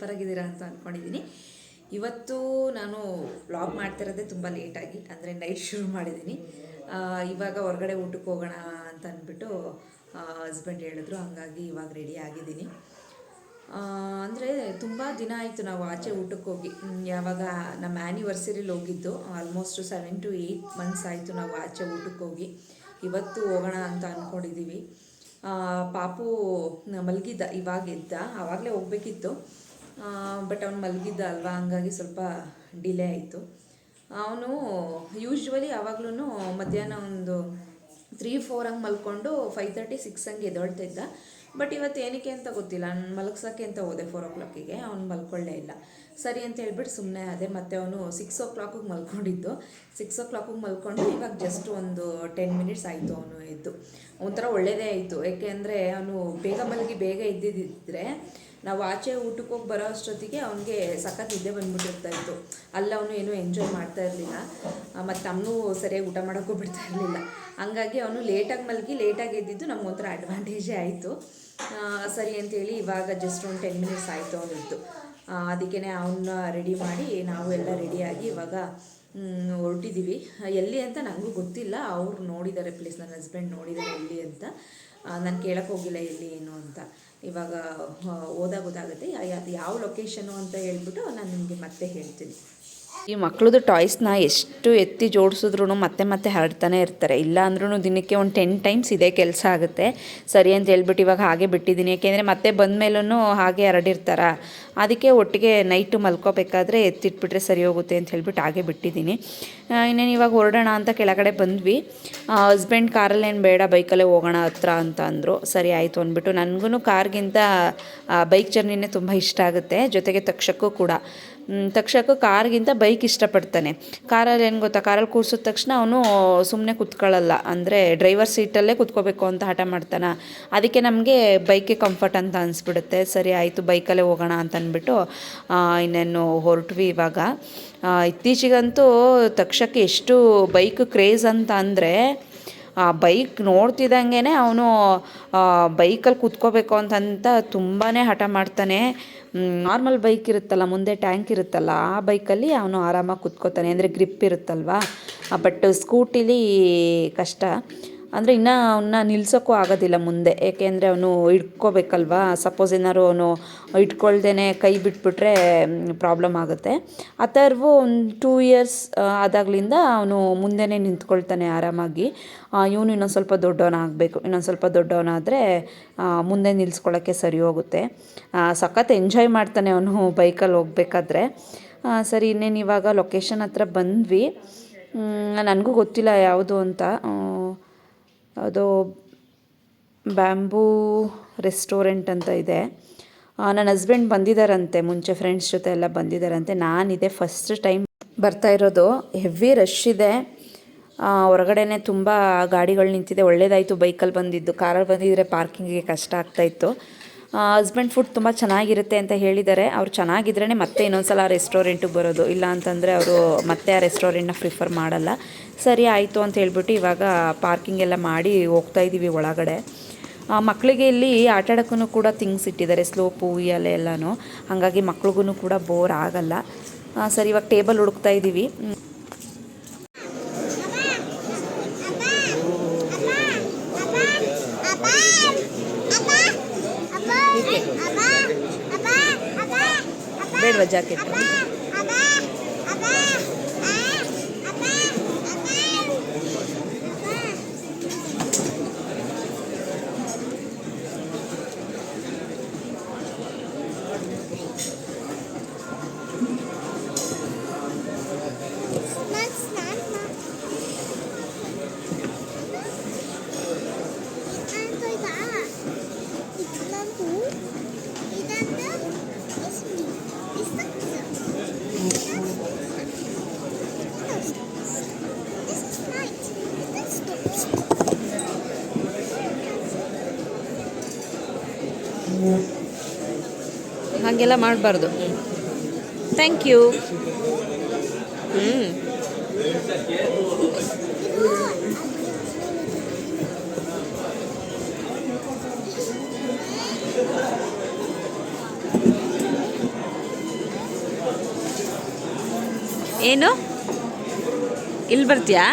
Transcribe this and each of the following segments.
ಸೂಪರಾಗಿದ್ದೀರಾ ಅಂತ ಅಂದ್ಕೊಂಡಿದ್ದೀನಿ ಇವತ್ತು ನಾನು ವ್ಲಾಗ್ ಮಾಡ್ತಿರೋದೇ ತುಂಬ ಲೇಟಾಗಿ ಅಂದರೆ ನೈಟ್ ಶುರು ಮಾಡಿದ್ದೀನಿ. ಇವಾಗ ಹೊರಗಡೆ ಊಟಕ್ಕೆ ಹೋಗೋಣ ಅಂತ ಅಂದ್ಬಿಟ್ಟು ಹಸ್ಬೆಂಡ್ ಹೇಳಿದ್ರು, ಹಂಗಾಗಿ ಇವಾಗ ರೆಡಿ ಆಗಿದ್ದೀನಿ. ಅಂದರೆ ತುಂಬ ದಿನ ಆಯಿತು ನಾವು ಆಚೆ ಊಟಕ್ಕೆ ಹೋಗಿ. ಯಾವಾಗ ನಮ್ಮ ಆ್ಯನಿವರ್ಸರಿಲಿ ಹೋಗಿದ್ದು almost seven to eight months ಆಯಿತು ನಾವು ಆಚೆ ಊಟಕ್ಕೆ ಹೋಗಿ. ಇವತ್ತು ಹೋಗೋಣ ಅಂತ ಅಂದ್ಕೊಂಡಿದ್ದೀವಿ ಪಾಪು ಮಲಗಿದ್ದ, ಇವಾಗ ಎದ್ದ ಆವಾಗಲೇ ಹೋಗ್ಬೇಕಿತ್ತು. ಬಟ್ ಅವ್ನು ಮಲಗಿದ್ದ ಅಲ್ವಾ? ಹಂಗಾಗಿ ಸ್ವಲ್ಪ ಡಿಲೇ ಆಯಿತು. ಅವನು ಯೂಶ್ವಲಿ ಯಾವಾಗ್ಲೂ ಮಧ್ಯಾಹ್ನ ಒಂದು ತ್ರೀ ಫೋರ್ ಹಂಗೆ ಮಲ್ಕೊಂಡು ಫೈವ್ ತರ್ಟಿ ಸಿಕ್ಸ್ ಹಂಗೆ ಎದ್ದೊಳ್ತಾ ಇದ್ದ. ಬಟ್ ಇವತ್ತು ಏನಕ್ಕೆ ಅಂತ ಗೊತ್ತಿಲ್ಲ. ನಾನು ಮಲಗ್ಸೋಕ್ಕೆ ಅಂತ ಹೋದೆ ಫೋರ್ ಓ ಕ್ಲಾಕಿಗೆ ಅವ್ನು ಮಲ್ಕೊಳ್ಳೇ ಇಲ್ಲ. ಸರಿ ಅಂತ ಹೇಳ್ಬಿಟ್ಟು ಸುಮ್ಮನೆ ಅದೇ ಮತ್ತೆ ಅವನು ಸಿಕ್ಸ್ ಓ ಕ್ಲಾಕಿಗೆ ಮಲ್ಕೊಂಡಿದ್ದು. ಸಿಕ್ಸ್ ಓ ಕ್ಲಾಕಿಗೆ ಮಲ್ಕೊಂಡು ಇವಾಗ ಜಸ್ಟ್ ಒಂದು ಟೆನ್ ಮಿನಿಟ್ಸ್ ಆಯಿತು ಅವನು ಎದ್ದು. ಒಂಥರ ಒಳ್ಳೆಯದೇ ಆಯಿತು. ಏಕೆಂದರೆ ಅವನು ಬೇಗ ಮಲಗಿ ಬೇಗ ಎದ್ದಿದ್ದಿದ್ರೆ ನಾವು ಆಚೆ ಊಟಕ್ಕೆ ಹೋಗಿ ಬರೋ ಅಷ್ಟೊತ್ತಿಗೆ ಅವನಿಗೆ ಸಖತ್ ನಿದ್ದೆ ಬಂದ್ಬಿಟ್ಟಿರ್ತಾ ಇತ್ತು. ಅಲ್ಲಿ ಅವನು ಏನೂ ಎಂಜಾಯ್ ಮಾಡ್ತಾ ಇರಲಿಲ್ಲ. ಮತ್ತು ತಮ್ಮನೂ ಸರಿಯಾಗಿ ಊಟ ಮಾಡೋಕ್ಕೂ ಬಿಡ್ತಾ ಇರಲಿಲ್ಲ. ಹಂಗಾಗಿ ಅವನು ಲೇಟಾಗಿ ಮಲಗಿ ಲೇಟಾಗಿ ಎದ್ದಿದ್ದು ನಮಗೊಂಥರ ಅಡ್ವಾಂಟೇಜೇ ಆಯಿತು. ಸರಿ ಅಂತೇಳಿ ಇವಾಗ ಜಸ್ಟ್ ಒಂದು ಟೆನ್ ಮಿನಿಟ್ಸ್ ಆಯಿತು ಅವನಿದ್ದು. ಅದಕ್ಕೇ ಅವನ್ನ ರೆಡಿ ಮಾಡಿ ನಾವು ಎಲ್ಲ ರೆಡಿಯಾಗಿ ಇವಾಗ ಹೊರಟಿದ್ದೀವಿ. ಎಲ್ಲಿ ಅಂತ ನನಗೂ ಗೊತ್ತಿಲ್ಲ. ಅವ್ರು ನೋಡಿದ್ದಾರೆ ಪ್ಲೇಸ್ ನನ್ನ ಹಸ್ಬೆಂಡ್ ನೋಡಿದ್ದಾರೆ ಎಲ್ಲಿ ಅಂತ. ನಾನು ಕೇಳಕ್ಕೆ ಹೋಗಿಲ್ಲ ಎಲ್ಲಿ ಏನು ಅಂತ. ಇವಾಗ ಓದಾಗೋದಾಗುತ್ತೆ ಗೊತ್ತಾಗುತ್ತೆ ಅದು ಯಾವ ಲೊಕೇಶನು ಅಂತ ಹೇಳ್ಬಿಟ್ಟು ನಾನು ನಿಮಗೆ ಮತ್ತೆ ಹೇಳ್ತೀನಿ. ಈ ಮಕ್ಳದ್ದು ಟಾಯ್ಸ್ನ ಎಷ್ಟು ಎತ್ತಿ ಜೋಡಿಸಿದ್ರು ಮತ್ತೆ ಮತ್ತೆ ಹರಡ್ತಾನೆ ಇರ್ತಾರೆ. ಇಲ್ಲ ಅಂದ್ರೂ ದಿನಕ್ಕೆ ಒಂದು ಟೆನ್ ಟೈಮ್ಸ್ ಇದೇ ಕೆಲಸ ಆಗುತ್ತೆ. ಸರಿ ಅಂತ ಹೇಳ್ಬಿಟ್ಟು ಇವಾಗ ಹಾಗೆ ಬಿಟ್ಟಿದ್ದೀನಿ. ಯಾಕೆಂದರೆ ಮತ್ತೆ ಬಂದ ಮೇಲೂ ಹಾಗೆ ಹರಡಿರ್ತಾರ? ಅದಕ್ಕೆ ಒಟ್ಟಿಗೆ ನೈಟು ಮಲ್ಕೋಬೇಕಾದ್ರೆ ಎತ್ತಿಟ್ಬಿಟ್ರೆ ಸರಿ ಹೋಗುತ್ತೆ ಅಂತ ಹೇಳ್ಬಿಟ್ಟು ಹಾಗೆ ಬಿಟ್ಟಿದ್ದೀನಿ. ಇನ್ನೇನು ಇವಾಗ ಹೊರಡೋಣ ಅಂತ ಕೆಳಗಡೆ ಬಂದ್ವಿ. ಹಸ್ಬೆಂಡ್ ಕಾರಲ್ಲೇನು ಬೇಡ, ಬೈಕಲ್ಲೇ ಹೋಗೋಣ ಹತ್ರ ಅಂತ ಅಂದರು. ಸರಿ ಆಯಿತು ಅಂದ್ಬಿಟ್ಟು. ನನಗೂ ಕಾರ್ಗಿಂತ ಬೈಕ್ ಜರ್ನಿನೇ ತುಂಬ ಇಷ್ಟ ಆಗುತ್ತೆ. ಜೊತೆಗೆ ತಕ್ಷಕ್ಕೂ ಕೂಡ. ತಕ್ಷಕು ಕಾರ್ಗಿಂತ ಬೈಕ್ ಇಷ್ಟಪಡ್ತಾನೆ. ಕಾರಲ್ಲಿ ಏನು ಗೊತ್ತಾ? ಕಾರಲ್ಲಿ ಕೂರಿಸಿದ ತಕ್ಷಣ ಅವನು ಸುಮ್ಮನೆ ಕುತ್ಕೊಳ್ಳಲ್ಲ. ಅಂದರೆ ಡ್ರೈವರ್ ಸೀಟಲ್ಲೇ ಕುತ್ಕೋಬೇಕು ಅಂತ ಹಠ ಮಾಡ್ತಾನೆ. ಅದಕ್ಕೆ ನಮಗೆ ಬೈಕೇ ಕಂಫರ್ಟ್ ಅಂತ ಅನಿಸ್ಬಿಡುತ್ತೆ. ಸರಿ, ಆಯಿತು ಬೈಕಲ್ಲೇ ಹೋಗೋಣ ಅಂತ ಅಂದ್ಬಿಟ್ಟು ಇನ್ನೇನು ಹೊರಟ್ವಿ ಇವಾಗ. ಇತ್ತೀಚೆಗಂತೂ ತಕ್ಷಕ್ಕೆ ಎಷ್ಟು ಬೈಕ್ ಕ್ರೇಜ್ ಅಂತ ಅಂದರೆ, ಆ ಬೈಕ್ ನೋಡ್ತಿದ್ದಂಗೆ ಅವನು ಬೈಕಲ್ಲಿ ಕೂತ್ಕೋಬೇಕು ಅಂತಂತ ತುಂಬಾ ಹಠ ಮಾಡ್ತಾನೆ. ನಾರ್ಮಲ್ ಬೈಕ್ ಇರುತ್ತಲ್ಲ, ಮುಂದೆ ಟ್ಯಾಂಕ್ ಇರುತ್ತಲ್ಲ, ಆ ಬೈಕಲ್ಲಿ ಅವನು ಆರಾಮಾಗಿ ಕುತ್ಕೋತಾನೆ. ಅಂದರೆ ಗ್ರಿಪ್ ಇರುತ್ತಲ್ವಾ? ಬಟ್ ಸ್ಕೂಟಿಲಿ ಕಷ್ಟ. ಅಂದರೆ ಇನ್ನು ಅವನ್ನ ನಿಲ್ಸೋಕ್ಕೂ ಆಗೋದಿಲ್ಲ ಮುಂದೆ. ಏಕೆಂದರೆ ಅವನು ಇಟ್ಕೋಬೇಕಲ್ವಾ ಸಪೋಸ್ ಏನಾದ್ರು ಅವನು ಇಟ್ಕೊಳ್ದೇ ಕೈ ಬಿಟ್ಬಿಟ್ರೆ ಪ್ರಾಬ್ಲಮ್ ಆಗುತ್ತೆ. ಆ ಥರವು ಒಂದು ಟೂ ಇಯರ್ಸ್ ಆದಾಗಲಿಂದ ಅವನು ಮುಂದೆನೇ ನಿಂತ್ಕೊಳ್ತಾನೆ ಆರಾಮಾಗಿ. ಇವನು ಇನ್ನೊಂದು ಸ್ವಲ್ಪ ದೊಡ್ಡವನಾಗಬೇಕು ಇನ್ನೊಂದು ಸ್ವಲ್ಪ ದೊಡ್ಡವನಾದರೆ ಮುಂದೆ ನಿಲ್ಸ್ಕೊಳ್ಳೋಕ್ಕೆ ಸರಿ ಹೋಗುತ್ತೆ. ಸಖತ್ ಎಂಜಾಯ್ ಮಾಡ್ತಾನೆ ಅವನು ಬೈಕಲ್ಲಿ ಹೋಗ್ಬೇಕಾದ್ರೆ. ಸರಿ, ಇನ್ನೇನು ಇವಾಗ ಲೊಕೇಶನ್ ಹತ್ರ ಬಂದ್ವಿ. ನನಗೂ ಗೊತ್ತಿಲ್ಲ ಯಾವುದು ಅಂತ. ಅದು ಬ್ಯಾಂಬೂ ರೆಸ್ಟೋರೆಂಟ್ ಅಂತ ಇದೆ. ನನ್ನ ಹಸ್ಬೆಂಡ್ ಬಂದಿದ್ದಾರಂತೆ ಮುಂಚೆ ಫ್ರೆಂಡ್ಸ್ ಜೊತೆ ಎಲ್ಲ ಬಂದಿದ್ದಾರಂತೆ ನಾನಿದೆ ಫಸ್ಟ್ ಟೈಮ್ ಬರ್ತಾ ಇರೋದು. ಹೆವಿ ರಶ್ ಇದೆ. ಆ, ಹೊರಗಡೆನೆ ತುಂಬ ಗಾಡಿಗಳು ನಿಂತಿದೆ. ಒಳ್ಳೇದಾಯಿತು ಬೈಕಲ್ಲಿ ಬಂದಿದ್ದು. ಕಾರಲ್ಲಿ ಬಂದಿದ್ದರೆ ಪಾರ್ಕಿಂಗಿಗೆ ಕಷ್ಟ ಆಗ್ತಾಯಿತ್ತು ಹಸ್ಬೆಂಡ್ ಫುಡ್ ತುಂಬ ಚೆನ್ನಾಗಿರುತ್ತೆ ಅಂತ ಹೇಳಿದ್ದಾರೆ. ಅವ್ರು ಚೆನ್ನಾಗಿದ್ರೇ ಮತ್ತೆ ಇನ್ನೊಂದ್ಸಲ ಆ ರೆಸ್ಟೋರೆಂಟಿಗೆ ಬರೋದು. ಇಲ್ಲ ಅಂತಂದರೆ ಅವರು ಮತ್ತೆ ಆ ರೆಸ್ಟೋರೆಂಟ್ನ ಪ್ರಿಫರ್ ಮಾಡಲ್ಲ. ಸರಿ ಆಯಿತು ಅಂತ ಹೇಳ್ಬಿಟ್ಟು ಇವಾಗ ಪಾರ್ಕಿಂಗ್ ಎಲ್ಲ ಮಾಡಿ ಹೋಗ್ತಾ ಇದ್ದೀವಿ ಒಳಗಡೆ ಮಕ್ಕಳಿಗೆ ಇಲ್ಲಿ ಆಟ ಆಡೋಕ್ಕೂ ಕೂಡ ಥಿಂಗ್ಸ್ ಇಟ್ಟಿದ್ದಾರೆ ಸ್ಲೋಪು ಉಯ್ಯಾಲೆ ಎಲ್ಲನೂ ಹಾಗಾಗಿ ಮಕ್ಳಿಗೂ ಕೂಡ ಬೋರ್ ಆಗಲ್ಲ ಸರಿ ಇವಾಗ ಟೇಬಲ್ ಹುಡುಕ್ತಾ ಇದ್ದೀವಿ. ಬೇಡವಾ ಜಾಕೆಟ್ ಹಾಗೆಲ್ಲ ಮಾಡಬಾರ್ದು. ಥ್ಯಾಂಕ್ ಯು ಹ್ಞೂ ಏನು? ಇಲ್ಲಿ ಬರ್ತೀಯಾ?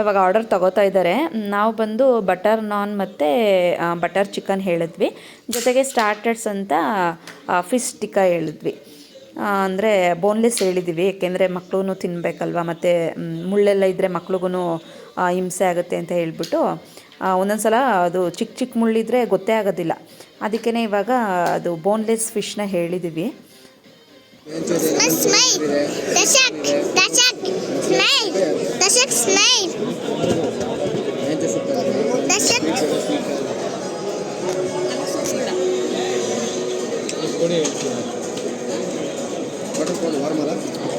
ಇವಾಗ ಆರ್ಡರ್ ತಗೋತಾ ಇದ್ದಾರೆ. ನಾವು ಬಂದು ಬಟರ್ ನಾನ್ ಮತ್ತು ಬಟರ್ ಚಿಕನ್ ಹೇಳಿದ್ವಿ. ಜೊತೆಗೆ ಸ್ಟಾರ್ಟರ್ಸ್ ಅಂತ ಫಿಶ್ ಟಿಕ್ಕ ಹೇಳಿದ್ವಿ. ಅಂದರೆ ಬೋನ್ಲೆಸ್ ಹೇಳಿದ್ದೀವಿ ಏಕೆಂದರೆ ಮಕ್ಕಳೂ ತಿನ್ನಬೇಕಲ್ವ ಮತ್ತು ಮುಳ್ಳೆಲ್ಲ ಇದ್ದರೆ ಮಕ್ಳಿಗೂ ಹಿಂಸೆ ಆಗುತ್ತೆ ಅಂತ ಹೇಳ್ಬಿಟ್ಟು ಒಂದೊಂದು ಸಲ ಅದು ಚಿಕ್ಕ ಚಿಕ್ಕ ಮುಳ್ಳಿದ್ರೆ ಗೊತ್ತೇ ಆಗೋದಿಲ್ಲ. ಅದಕ್ಕೇ ಇವಾಗ ಅದು ಬೋನ್ಲೆಸ್ ಫಿಶ್ನ ಹೇಳಿದ್ದೀವಿ smile. Dashak, Dashak, smile. Dashak, smile. Dashak.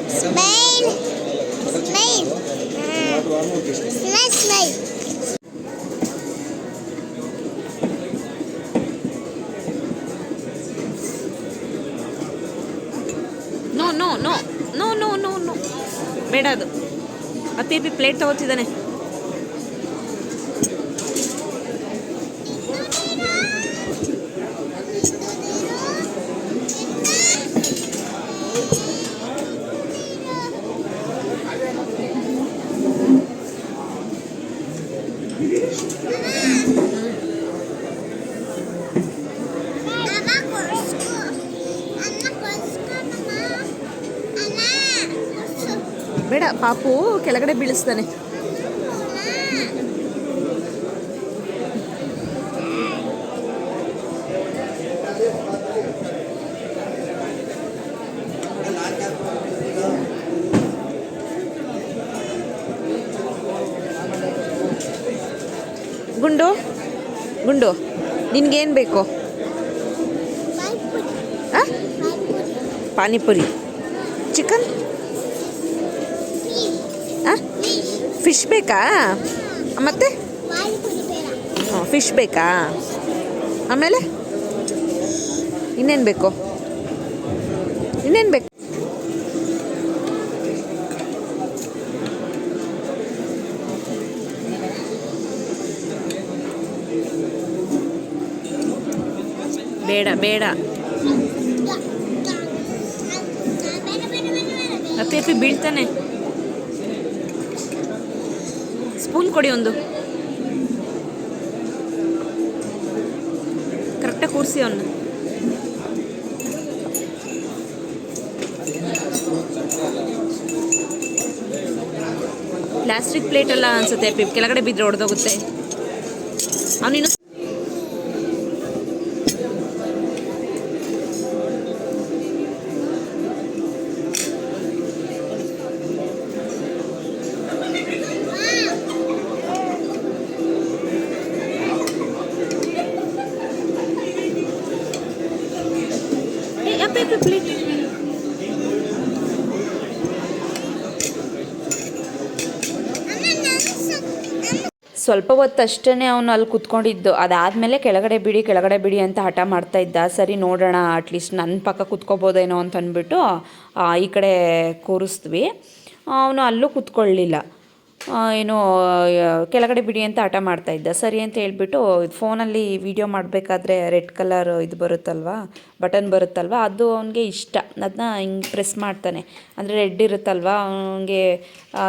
Smile. Smile. Smile, smile. ಬೇಡ ಅದು. ಅತಿ ಬಿ ಪ್ಲೇಟ್ ತಗೋತಿದ್ದಾನೆ. ಕೆಳಗಡೆ ಬೀಳಿಸ್ತಾನೆ ಗುಂಡು ಗುಂಡು ನಿನ್ಗೇನು ಬೇಕು? ಪಾನಿಪುರಿ. ಫಿಶ್ ಬೇಕಾ? ಮತ್ತೆ? ಫಿಶ್ ಬೇಕಾ? ಆಮೇಲೆ? ಇನ್ನೇನು ಬೇಕು? ಇನ್ನೇನು ಬೇಕು? ಬೇಡ ಬೇಡ. ಅಪ್ಪಿ ಅಪ್ಪಿ ಬೀಳ್ತಾನೆ. ಸ್ಪೂನ್ ಕೊಡಿ ಒಂದು. ಕರೆಕ್ಟಾಗಿ ಕೂರಿಸಿ ಅವನ್ನ ಪ್ಲಾಸ್ಟಿಕ್ ಪ್ಲೇಟ್ ಎಲ್ಲ ಅನ್ಸುತ್ತೆ ಕೆಳಗಡೆ ಬಿದ್ದರೆ ಹೊಡೆದೋಗುತ್ತೆ ಅವನಿನ್ನು ಸ್ವಲ್ಪ ಹೊತ್ತಷ್ಟೇ ಅವನು ಅಲ್ಲಿ ಕುತ್ಕೊಂಡಿದ್ದು. ಅದಾದಮೇಲೆ ಕೆಳಗಡೆ ಬಿಡಿ ಕೆಳಗಡೆ ಬಿಡಿ ಅಂತ ಹಠ ಮಾಡ್ತಾ ಇದ್ದ. ಸರಿ ನೋಡೋಣ ಅಟ್ಲೀಸ್ಟ್ ನನ್ನ ಪಕ್ಕ ಕುತ್ಕೋಬೋದೇನೋ ಅಂತ ಅಂದ್ಬಿಟ್ಟು ಈ ಕಡೆ ಕೂರಿಸ್ತೀವಿ ಅವನು ಅಲ್ಲೂ ಕುತ್ಕೊಳ್ಳಿಲ್ಲ. ಏನೋ ಕೆಳಗಡೆ ಬಿಡಿ ಅಂತ ಹಠ ಮಾಡ್ತಾ ಇದ್ದ. ಸರಿ ಅಂತ ಹೇಳ್ಬಿಟ್ಟು ಫೋನಲ್ಲಿ ವಿಡಿಯೋ ಮಾಡಬೇಕಾದ್ರೆ ರೆಡ್ ಕಲರ್ ಇದು ಬರುತ್ತಲ್ವ, ಬಟನ್ ಬರುತ್ತಲ್ವ, ಅದು ಅವನಿಗೆ ಇಷ್ಟ. ಅದನ್ನ ಹಿಂಗೆ ಪ್ರೆಸ್ ಮಾಡ್ತಾನೆ. ಅಂದರೆ ರೆಡ್ ಇರುತ್ತಲ್ವ, ಅವನಿಗೆ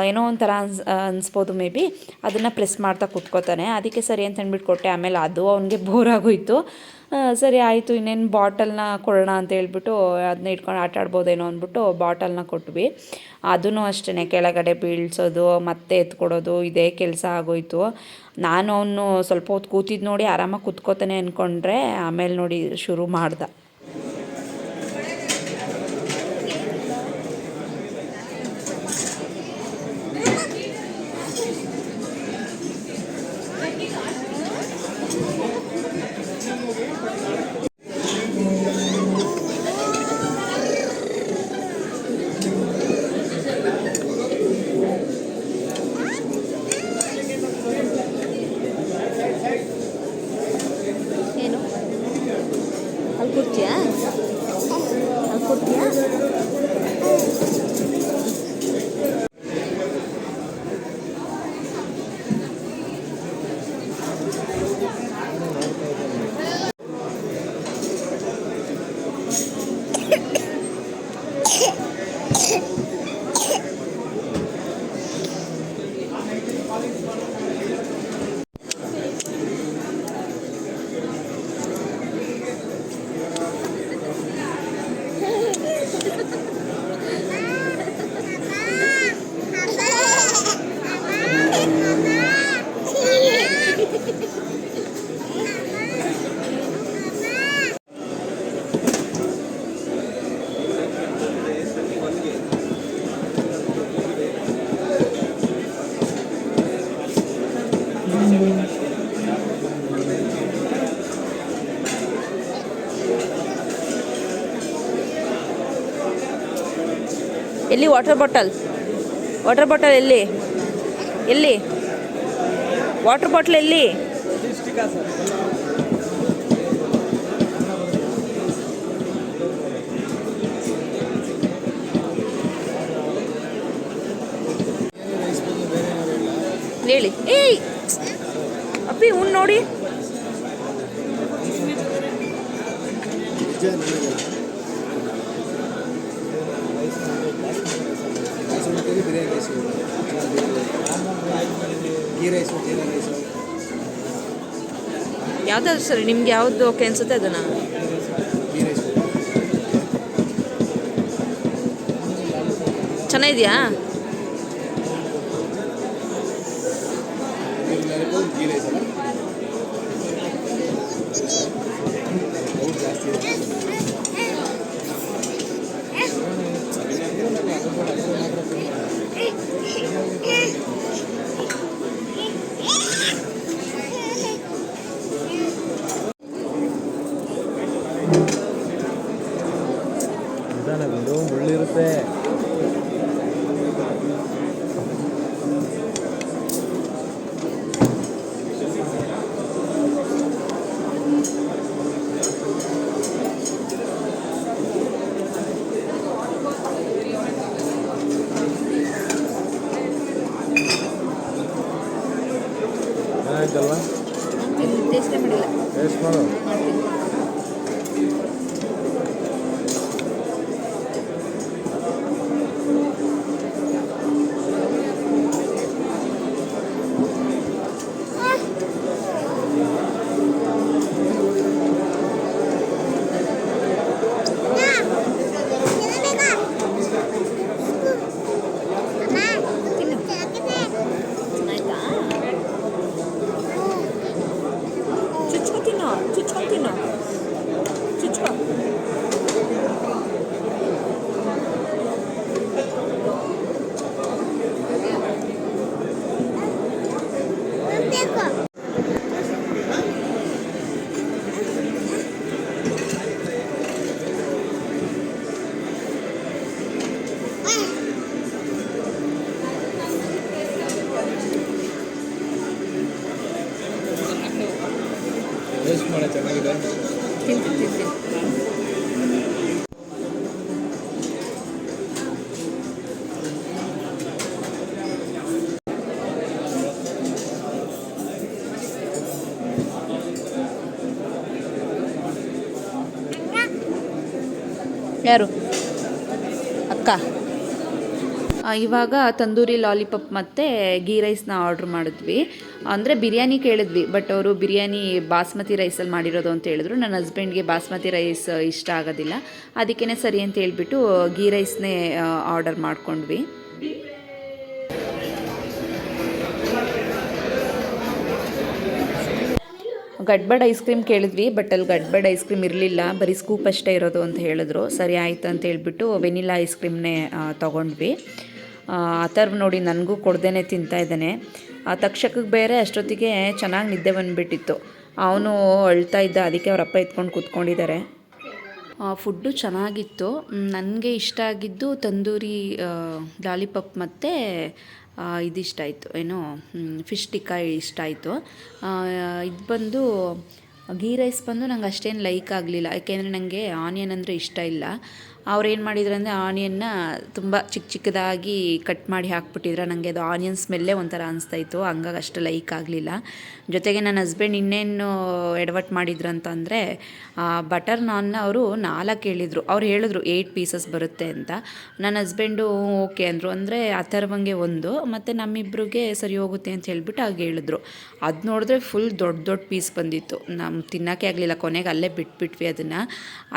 ಏನೋ ಒಂಥರ ಅನ್ಸ್, ಅನಿಸ್ಬೋದು ಮೇ ಬಿ. ಅದನ್ನು ಪ್ರೆಸ್ ಮಾಡ್ತಾ ಕುತ್ಕೋತಾನೆ. ಅದಕ್ಕೆ ಸರಿ ಅಂತ ಅಂದ್ಬಿಟ್ಟು ಕೊಟ್ಟೆ. ಆಮೇಲೆ ಅದು ಅವನಿಗೆ ಬೋರ್ ಆಗೋಯ್ತು. ಸರಿ ಆಯಿತು, ಇನ್ನೇನು ಬಾಟಲ್ನ ಕೊಡೋಣ ಅಂತ ಹೇಳ್ಬಿಟ್ಟು ಅದನ್ನ ಇಟ್ಕೊಂಡು ಆಟ ಆಡ್ಬೋದೇನೋ ಅಂದ್ಬಿಟ್ಟು ಬಾಟಲ್ನ ಕೊಟ್ವಿ. ಅದೂ ಅಷ್ಟೇ ಕೆಳಗಡೆ ಬೀಳ್ಸೋದು, ಮತ್ತೆ ಎತ್ಕೊಡೋದು, ಇದೇ ಕೆಲಸ ಆಗೋಯ್ತು. ನಾನು ಅವನು ಸ್ವಲ್ಪ ಹೊತ್ತು ಕೂತಿದ್ದು ನೋಡಿ ಆರಾಮಾಗಿ ಕೂತ್ಕೋತಾನೆ ಅಂದ್ಕೊಂಡ್ರೆ ಆಮೇಲೆ ನೋಡಿ ಶುರು ಮಾಡ್ದ ಏನು ಅಲ್ಲಿ ಕೂರ್ತೀಯಾ ಅಲ್ಲಿ ಕೂರ್ತೀಯಾ ಎಲ್ಲಿ ವಾಟರ್ ಬಾಟಲ್? ವಾಟರ್ ಬಾಟಲ್ ಎಲ್ಲಿ? ಎಲ್ಲಿ? ವಾಟರ್ ಬಾಟಲ್ ಎಲ್ಲಿ? ಹೇಳಿ. ಏಯ್! ಅಪ್ಪಿ ಉನ್ ನೋಡಿ ನಿಜ ನನಗೆ ರೈಸ್ ಮಾಡ್ತೀವಿ biryani rice ghee rice jeera rice ಯಾವ್ದಾದ್ರು ಸರಿ ನಿಮ್ಗೆ ಯಾವ್ದು ಓಕೆ ಅನ್ಸುತ್ತೆ ಅದನ್ನ? ಚೆನ್ನಾಗಿದೆಯಾ? ಟೇಸ್ಟೇ ಮಾಡಿಲ್ಲ ಟೇಸ್ಟ್ ಮಾಡು no, to Tottenham. ಯಾರು? ಅಕ್ಕ. ಇವಾಗ ತಂದೂರಿ ಲಾಲಿಪಾಪ್ ಮತ್ತು ಗೀ ರೈಸ್ನ ಆರ್ಡ್ರ್ ಮಾಡಿದ್ವಿ. ಅಂದರೆ ಬಿರಿಯಾನಿ ಕೇಳಿದ್ವಿ, ಬಟ್ ಅವರು ಬಿರಿಯಾನಿ ಬಾಸ್ಮತಿ ರೈಸಲ್ಲಿ ಮಾಡಿರೋದು ಅಂತ ಹೇಳಿದ್ರು. ನನ್ನ ಹಸ್ಬೆಂಡ್ಗೆ ಬಾಸ್ಮತಿ ರೈಸ್ ಇಷ್ಟ ಆಗೋದಿಲ್ಲ. ಅದಕ್ಕೇ ಸರಿ ಅಂತ ಹೇಳ್ಬಿಟ್ಟು ಗೀ ರೈಸ್ನೇ ಆರ್ಡರ್ ಮಾಡ್ಕೊಂಡ್ವಿ. ಗಡ್ಬಡ್ ಐಸ್ ಕ್ರೀಮ್ ಕೇಳಿದ್ವಿ ಬಟ್ ಅಲ್ಲಿ ಗಡ್ಬಡ್ ಐಸ್ ಕ್ರೀಮ್ ಇರಲಿಲ್ಲ. ಬರೀ ಸ್ಕೂಪ್ ಅಷ್ಟೇ ಇರೋದು ಅಂತ ಹೇಳಿದ್ರು. ಸರಿ ಆಯಿತು ಅಂತ ಹೇಳ್ಬಿಟ್ಟು ವೆನಿಲಾ ಐಸ್ ಕ್ರೀಮ್ನೇ ತೊಗೊಂಡ್ವಿ. ಅಥರ್ವ್ ನೋಡಿ ನನಗೂ ಕೊಡ್ದೇ ತಿಂತಾ ಇದ್ದಾನೆ. ಆ ತಕ್ಷಕಕ್ಕೆ ಬೇರೆ ಅಷ್ಟೊತ್ತಿಗೆ ಚೆನ್ನಾಗಿ ನಿದ್ದೆ ಬಂದುಬಿಟ್ಟಿತ್ತು. ಅವನು ಅಳ್ತಾ ಇದ್ದ, ಅದಕ್ಕೆ ಅವರಪ್ಪ ಎತ್ಕೊಂಡು ಕೂತ್ಕೊಂಡಿದ್ದಾರೆ. ಫುಡ್ಡು ಚೆನ್ನಾಗಿತ್ತು. ನನಗೆ ಇಷ್ಟ ಆಗಿದ್ದು ತಂದೂರಿ ಲಾಲಿಪಾಪ್ ಮತ್ತು ಇದಿಷ್ಟ ಆಯಿತು ಏನು ಫಿಶ್ ಟಿಕ್ಕಾ ಇಷ್ಟ ಆಯಿತು ಇದು ಬಂದು, ಗೀ ರೈಸ್ ಬಂದು ನಂಗೆ ಅಷ್ಟೇನು ಲೈಕ್ ಆಗಲಿಲ್ಲ. ಯಾಕೆಂದರೆ ನನಗೆ ಆನಿಯನ್ ಅಂದರೆ ಇಷ್ಟ ಇಲ್ಲ. ಅವ್ರು ಏನು ಮಾಡಿದ್ರು ಅಂದರೆ ಆನಿಯನ್ನ ತುಂಬ ಚಿಕ್ಕ ಚಿಕ್ಕದಾಗಿ ಕಟ್ ಮಾಡಿ ಹಾಕ್ಬಿಟ್ಟಿದ್ರೆ. ನನಗೆ ಅದು ಆನಿಯನ್ ಸ್ಮೆಲ್ಲೇ ಒಂಥರ ಅನಿಸ್ತಾ ಇತ್ತು. ಹಂಗಾಗಿ ಅಷ್ಟು ಲೈಕ್ ಆಗಲಿಲ್ಲ. ಜೊತೆಗೆ ನನ್ನ ಹಸ್ಬೆಂಡ್ ಇನ್ನೇನು ಎಡವಟ್ಟು ಮಾಡಿದ್ರು ಅಂತಂದರೆ ಬಟರ್ ನಾನ್ನ ಅವರು ನಾಲ್ಕು ಹೇಳಿದರು. ಅವ್ರು ಹೇಳಿದ್ರು ಏಯ್ಟ್ ಪೀಸಸ್ ಬರುತ್ತೆ ಅಂತ. ನನ್ನ ಹಸ್ಬೆಂಡು ಓಕೆ ಅಂದರು. ಅಂದರೆ ಅಥರ್ವಂಗೆ ಒಂದು, ಮತ್ತು ನಮ್ಮಿಬ್ರಿಗೆ ಸರಿ ಹೋಗುತ್ತೆ ಅಂತ ಹೇಳಿಬಿಟ್ಟು ಹಾಗೆ ಹೇಳಿದ್ರು. ಅದು ನೋಡಿದ್ರೆ ಫುಲ್ ದೊಡ್ಡ ದೊಡ್ಡ ಪೀಸ್ ಬಂದಿತ್ತು. ನಮ್ಮ ತಿನ್ನೋಕ್ಕೆ ಆಗಲಿಲ್ಲ. ಕೊನೆಗೆ ಅಲ್ಲೇ ಬಿಟ್ಬಿಟ್ವಿ ಅದನ್ನು.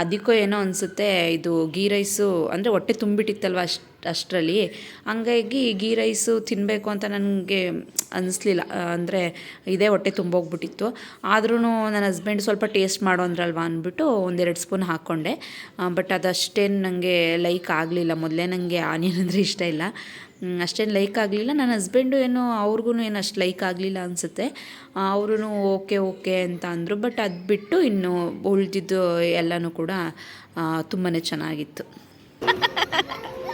ಅದಕ್ಕೂ ಏನೋ ಅನಿಸುತ್ತೆ, ಇದು ಗೀ ರೈಸು ಅಂದರೆ ಹೊಟ್ಟೆ ತುಂಬಿಟ್ಟಿತ್ತಲ್ವ ಅಷ್ಟು. ಅಷ್ಟರಲ್ಲಿ. ಹಂಗಾಗಿ ಗೀ ರೈಸು ತಿನ್ನಬೇಕು ಅಂತ ನನಗೆ ಅನ್ನಿಸ್ಲಿಲ್ಲ ಅಂದರೆ ಇದೇ ಹೊಟ್ಟೆ ತುಂಬೋಗ್ಬಿಟ್ಟಿತ್ತು. ಆದ್ರೂ ನನ್ನ ಹಸ್ಬೆಂಡ್ ಸ್ವಲ್ಪ ಟೇಸ್ಟ್ ಮಾಡೋ ಅಂದ್ರಲ್ವ ಅಂದ್ಬಿಟ್ಟು ಒಂದೆರಡು ಸ್ಪೂನ್ ಹಾಕ್ಕೊಂಡೆ. ಬಟ್ ಅದಷ್ಟೇನು ನನಗೆ ಲೈಕ್ ಆಗಲಿಲ್ಲ. ಮೊದಲೇ ನನಗೆ ಆನಿಯನ್ ಅಂದರೆ ಇಷ್ಟ ಇಲ್ಲ. ಅಷ್ಟೇನು ಲೈಕ್ ಆಗಲಿಲ್ಲ. ನನ್ನ ಹಸ್ಬೆಂಡು ಏನು ಅವ್ರಿಗೂ ಏನು ಅಷ್ಟು ಲೈಕ್ ಆಗಲಿಲ್ಲ ಅನಿಸುತ್ತೆ. ಅವ್ರೂ ಓಕೆ ಓಕೆ ಅಂತ ಅಂದರು. ಬಟ್ ಅದು ಬಿಟ್ಟು ಇನ್ನು ಉಳಿದಿದ್ದು ಎಲ್ಲನೂ ಕೂಡ ತುಂಬಾ ಚೆನ್ನಾಗಿತ್ತು.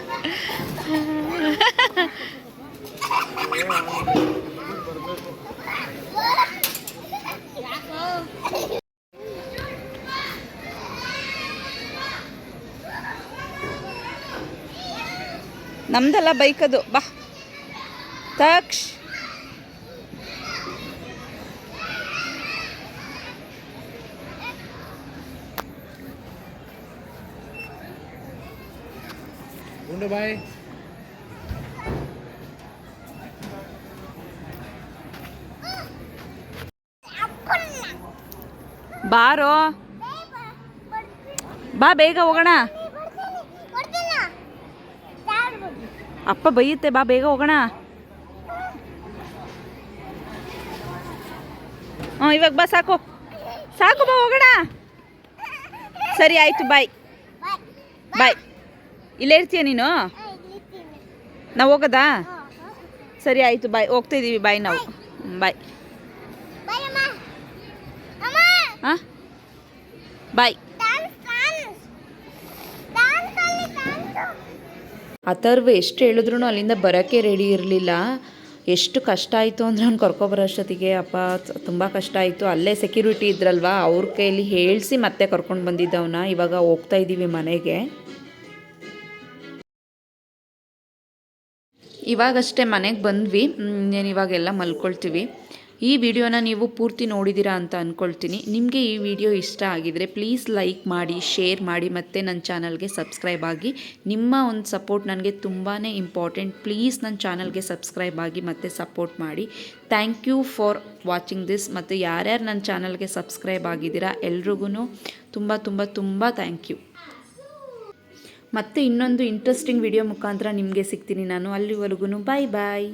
ನಮ್ದಲ್ಲ ಬೈಕ್ ಅದು ಬಾ. ತಕ್ಷ. ಗುಂಡು ಬಾಯ್ ಬಾರೋ. ಬಾ ಬೇಗ ಹೋಗೋಣ. ಅಪ್ಪ ಬೈಯುತ್ತೆ ಬಾ ಬೇಗ ಹೋಗೋಣ. ಹ್ಞೂ ಇವಾಗ ಬಾ ಸಾಕು. ಸಾಕು ಬಾ ಹೋಗೋಣ. ಸರಿ ಆಯಿತು ಬಾಯ್ ಬಾಯ್ ಬಾಯ್ ಇಲ್ಲೇ ಇರ್ತೀಯ ನೀನು? ನಾವು ಹೋಗೋದಾ? ಸರಿ, ಆಯಿತು, ಬಾಯ್. ಹೋಗ್ತಾ ಇದ್ದೀವಿ ಬಾಯ್ ನಾವು. ಬಾಯ್. ಹಾಂ ಬಾಯ್. ಅಥರ್ವ ಎಷ್ಟು ಹೇಳಿದ್ರು ಅಲ್ಲಿಂದ ಬರೋಕ್ಕೆ ರೆಡಿ ಇರಲಿಲ್ಲ. ಎಷ್ಟು ಕಷ್ಟ ಆಯಿತು ಅಂದರೆ ಅವ್ನು ಕರ್ಕೊಬರೋಷ್ಟೊತ್ತಿಗೆ ಅಪ್ಪ ತುಂಬ ಕಷ್ಟ ಆಯಿತು. ಅಲ್ಲೇ ಸೆಕ್ಯೂರಿಟಿ ಇದ್ರಲ್ವಾ? ಅವ್ರ ಕೈಯಲ್ಲಿ ಹೇಳಿಸಿ ಮತ್ತೆ ಕರ್ಕೊಂಡು ಬಂದಿದ್ದವನ. ಇವಾಗ ಹೋಗ್ತಾ ಇದ್ದೀವಿ ಮನೆಗೆ. ಇವಾಗಷ್ಟೇ ಮನೆಗೆ ಬಂದ್ವಿ. నేను ಇವಾಗೆಲ್ಲ ಮಲ್ಕೊಳ್ತೀವಿ. ಈ ವಿಡಿಯೋನ ನೀವು ಪೂರ್ತಿ ನೋಡಿದ್ದೀರಾ ಅಂತ ಅಂದ್ಕೊಳ್ತೀನಿ ನಿಮಗೆ ಈ ವಿಡಿಯೋ ಇಷ್ಟ ಆಗಿದರೆ ಪ್ಲೀಸ್ ಲೈಕ್ ಮಾಡಿ, ಶೇರ್ ಮಾಡಿ, ಮತ್ತು ನನ್ನ ಚಾನಲ್ಗೆ ಸಬ್ಸ್ಕ್ರೈಬ್ ಆಗಿ. ನಿಮ್ಮ ಒಂದು ಸಪೋರ್ಟ್ ನನಗೆ ತುಂಬಾ ಇಂಪಾರ್ಟೆಂಟ್. ಪ್ಲೀಸ್ ನನ್ನ ಚಾನಲ್ಗೆ ಸಬ್ಸ್ಕ್ರೈಬ್ ಆಗಿ, ಮತ್ತು ಸಪೋರ್ಟ್ ಮಾಡಿ. Thank you for watching this. ಮತ್ತು ಯಾರ್ಯಾರು ನನ್ನ ಚಾನಲ್ಗೆ ಸಬ್ಸ್ಕ್ರೈಬ್ ಆಗಿದ್ದೀರಾ ಎಲ್ರಿಗೂ ತುಂಬ ತುಂಬ ತುಂಬ ಥ್ಯಾಂಕ್ ಯು. ಮತ್ತೆ ಇನ್ನೊಂದು ಇಂಟ್ರೆಸ್ಟಿಂಗ್ ವಿಡಿಯೋ ಮುಖಾಂತರ ನಿಮಗೆ ಸಿಗ್ತೀನಿ ನಾನು. ಅಲ್ಲಿವರೆಗೂ ಬಾಯ್ ಬಾಯ್